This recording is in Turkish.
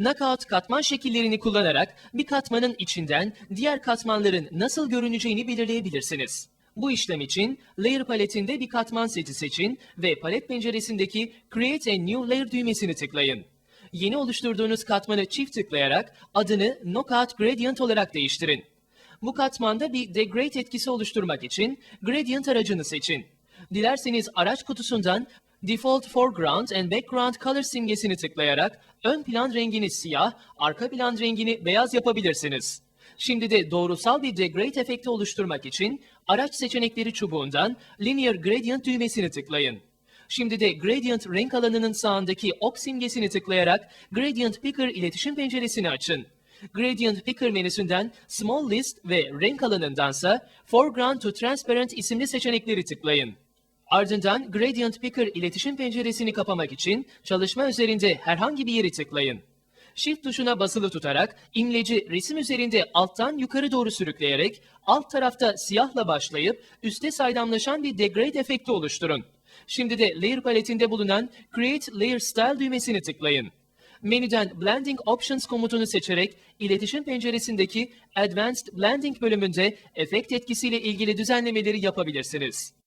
Knockout katman şekillerini kullanarak bir katmanın içinden diğer katmanların nasıl görüneceğini belirleyebilirsiniz. Bu işlem için Layer paletinde bir katman seti seçin ve palet penceresindeki Create a New Layer düğmesini tıklayın. Yeni oluşturduğunuz katmanı çift tıklayarak adını Knockout Gradient olarak değiştirin. Bu katmanda bir degrade etkisi oluşturmak için gradient aracını seçin. Dilerseniz araç kutusundan Default Foreground and Background Color simgesini tıklayarak ön plan rengini siyah, arka plan rengini beyaz yapabilirsiniz. Şimdi de doğrusal bir degrade efekti oluşturmak için araç seçenekleri çubuğundan Linear Gradient düğmesini tıklayın. Şimdi de Gradient renk alanının sağındaki ok simgesini tıklayarak Gradient Picker iletişim penceresini açın. Gradient Picker menüsünden Small List ve renk alanındansa Foreground to Transparent isimli seçenekleri tıklayın. Ardından Gradient Picker iletişim penceresini kapamak için çalışma üzerinde herhangi bir yeri tıklayın. Shift tuşuna basılı tutarak imleci resim üzerinde alttan yukarı doğru sürükleyerek alt tarafta siyahla başlayıp üste saydamlaşan bir degrade efekti oluşturun. Şimdi de Layer paletinde bulunan Create Layer Style düğmesini tıklayın. Menüden Blending Options komutunu seçerek iletişim penceresindeki Advanced Blending bölümünde efekt etkisiyle ilgili düzenlemeleri yapabilirsiniz.